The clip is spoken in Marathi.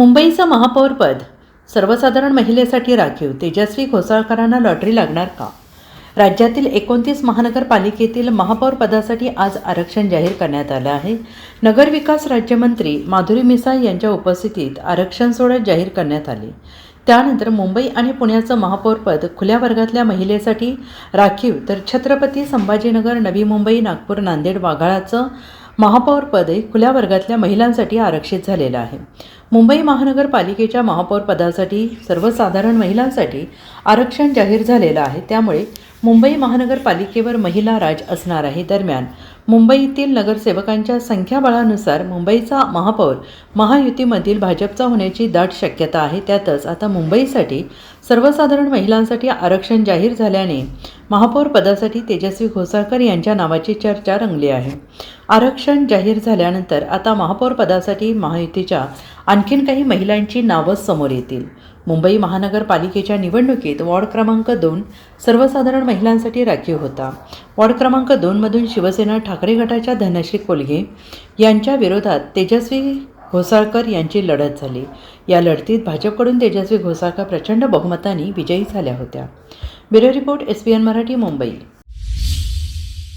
मुंबईचं महापौरपद सर्वसाधारण महिलेसाठी राखीव. तेजस्वी घोसाळकरांना लॉटरी लागणार का? राज्यातील एकोणतीस महानगरपालिकेतील महापौर पदासाठी आज आरक्षण जाहीर करण्यात आलं आहे. नगरविकास राज्यमंत्री माधुरी मिसाळ यांच्या उपस्थितीत आरक्षण सोडत जाहीर करण्यात आले. त्यानंतर मुंबई आणि पुण्याचं महापौरपद खुल्या वर्गातल्या महिलेसाठी राखीव तर छत्रपती संभाजीनगर नवी मुंबई नागपूर नांदेड वाघाळाचं महापौरपदही खुल्या वर्गातल्या महिलांसाठी आरक्षित झालेलं आहे. मुंबई महानगरपालिकेच्या महापौरपदासाठी सर्वसाधारण महिलांसाठी आरक्षण जाहीर झालेलं आहे. त्यामुळे मुंबई महानगरपालिकेवर महिला राज असणार आहे. दरम्यान मुंबईतील नगरसेवकांच्या संख्याबळानुसार मुंबईचा महापौर महायुतीमधील भाजपचा होण्याची दाट शक्यता आहे. त्यातच आता मुंबईसाठी सर्वसाधारण महिलांसाठी आरक्षण जाहीर झाल्याने महापौर पदासाठी तेजस्वी घोसाळकर यांच्या नावाची चर्चा रंगली आहे. आरक्षण जाहीर झाल्यानंतर आता महापौर पदासाठी महायुतीच्या आणखीन काही महिलांची नावं समोर येतील. मुंबई महानगरपालिकेच्या निवडणुकीत वॉर्ड क्रमांक दोन सर्वसाधारण महिलांसाठी राखीव होता. वॉर्ड क्रमांक दोनमधून शिवसेना ठाकरे गटाच्या धनश्री कोलगे यांच्या विरोधात तेजस्वी घोसाळकर यांची लढत झाली. या लढतीत भाजपकडून तेजस्वी घोसाळकर प्रचंड बहुमताने विजयी झाल्या होत्या. Bureau report S P N Marathi Mumbai.